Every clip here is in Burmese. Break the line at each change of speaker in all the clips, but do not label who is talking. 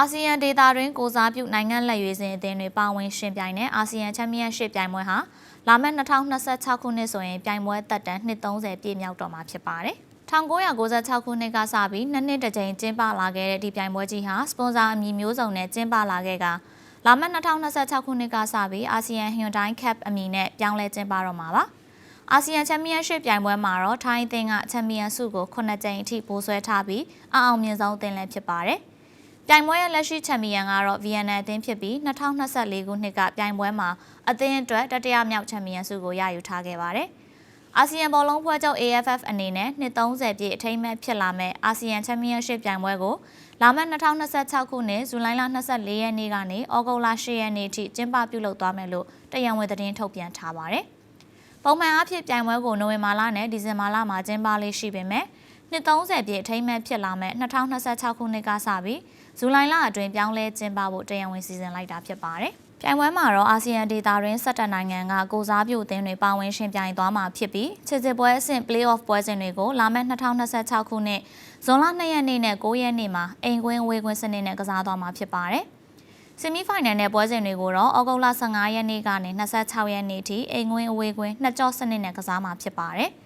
အာဆီယံဒေသတွင်းကိုစားပြုနိုင်ငံလက်ရွေးစင်အသင်းတွေပါဝင်ရှင်ပြိုင်တဲ့အာဆီယံချန်ပီယံရှစ်ပြိုင်ပွဲဟာလာမယ့်2026ခုနှစ်ဆိုရင်ပြိုင်ပွဲတက်တန်း230ပြည့်မြောက်တော့မှာဖြစ်ပါတယ်။1996ခုနှစ်ကစပြီးနှစ်နှစ်တစ်ကြိမ်ကျင်းပလာခဲ့တဲ့ဒီပြိုင်ပွဲကြီးဟာစပွန်ဆာအမည်မျိုးစုံနဲ့ကျင်းပလာခဲ့ကလာမယ့်2026ခုနှစ်ကစပြီးအာဆီယံ Hyundai Cup အမည်နဲ့ပြောင်းလဲကျင်းပတော့မှာပါ။အာဆီယံချန်ပီယံရှစ်ပြိုင်ပွဲမှာတော့ထိုင်းအသင်းကချန်ပီယံဆုကို9ကြိမ်အထိပိုးဆွဲထားပြီးအအောင်မြင်ဆုံးအသင်းလည်းဖြစ်ပါတယ်။ ပြိုင်ပွဲရဲ့လက်ရှိချန်ပီယံကတော့ VNL အသင်းဖြစ်ပြီး2024ခုနှစ်ကပြိုင်ပွဲမှာအသင်းအတွက်တတိယမြောက်ချန်ပီယံဆုကိုရယူထားခဲ့ပါတယ်။အာဆီယံဘောလုံးဖွဲ့ချုပ် AFF အနေနဲ့နှစ်30ပြည့်အထိမ်းအမှတ်ဖြစ်လာမဲ့အာဆီယံချန်ပီယံရှစ်ပြိုင်ပွဲကိုလာမယ့်2026ခုနှစ်ဇူလိုင်လ24ရက်နေ့ကနေဩဂုတ်လ10ရက်နေ့ထိကျင်းပပြုလုပ်သွားမယ်လို့တရားဝင်သတင်းထုတ်ပြန်ထားပါတယ်။ပုံမှန်အားဖြင့်ပြိုင်ပွဲကိုနိုဝင်ဘာလနဲ့ဒီဇင်ဘာလမှာကျင်းပလေးရှိပေမဲ့ နှစ်30ပြည့်အထိမ်းအမှတ်ဖြစ်လာမဲ့2026ခုနှစ်ကစပြီးဇူလိုင်လအတွင်းပြောင်းလဲကျင်းပဖို့တရားဝင်စီစဉ်လိုက်တာဖြစ်ပါတယ်။ပြိုင်ပွဲမှာတော့အာဆီယံဒေသတွင်း၁၇နိုင်ငံကကိုစားပြုအသင်းတွေပါဝင်ရှင်ပြိုင်သွားမှာဖြစ်ပြီးချစ်စစ်ပွဲအဆင့် Play-off ပွဲစဉ်တွေကိုလာမယ့်2026ခုနှစ်ဇွန်လ2ရက်နေ့နဲ့9ရက်နေ့မှာအိမ်ကွင်းဝေးကွင်းစနစ်နဲ့ကစားသွားမှာဖြစ်ပါတယ်။ဆီမီဖိုင်နယ်နဲ့ပွဲစဉ်တွေကိုတော့ဩဂုတ်လ15ရက်နေ့ကနေ26ရက်နေ့ထိအိမ်ကွင်းအဝေးကွင်းနှစ်ကြော့စနစ်နဲ့ကစားမှာဖြစ်ပါတယ်။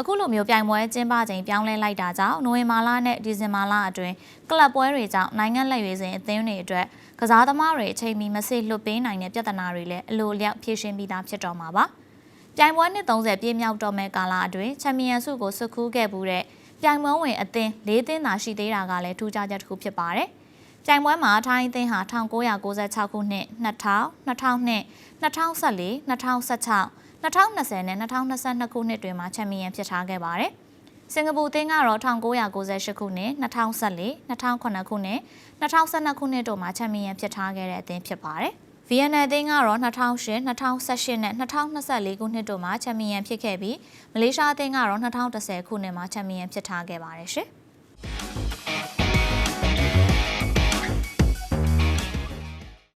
အခုလိုမျိုးပြိုင်ပွဲကျင်းပချိန်ပြောင်းလဲလိုက်တာကြောင့်နိုဝင်ဘာလနဲ့ဒီဇင်ဘာလအတွင်းကလပ်ပွဲတွေကြောင့်နိုင်ငံလက်ရွေးစင်အသင်းတွေအတွက်ကစားသမားတွေအချိန်မီမစစ်လွတ်ပေးနိုင်တဲ့ပြဿနာတွေလည်းအလိုအလျောက်ဖြေရှင်းပြီးသားဖြစ်တော့မှာပါ။ပြိုင်ပွဲနှစ်30ပြည့်မြောက်တော့မဲ့ကာလအတွင်းချန်ပီယံဆုကိုဆွတ်ခူးခဲ့မှုတဲ့ပြိုင်ပွဲဝင်အသင်း၄သင်းသာရှိသေးတာကလည်းထူးခြားချက်တစ်ခုဖြစ်ပါတယ်။ပြိုင်ပွဲမှာထိုင်းအသင်းဟာ1996ခုနှစ်2000 2002 2014 2016 2020နဲ့2022ခုနှစ်တွင်မှချန်ပီယံဖြစ်ထားခဲ့ပါတယ်။စင်ကာပူအသင်းကတော့1998ခုနှစ်2014 2009ခုနှစ်2012ခုနှစ်တို့မှာချန်ပီယံဖြစ်ထားခဲ့တဲ့အသင်းဖြစ်ပါတယ်။ VNL အသင်းကတော့2008 2018နဲ့2024ခုနှစ်တို့မှာချန်ပီယံဖြစ်ခဲ့ပြီးမလေးရှားအသင်းကတော့2010ခုနှစ်မှာချန်ပီယံဖြစ်ထားခဲ့ပါတယ်ရှင်။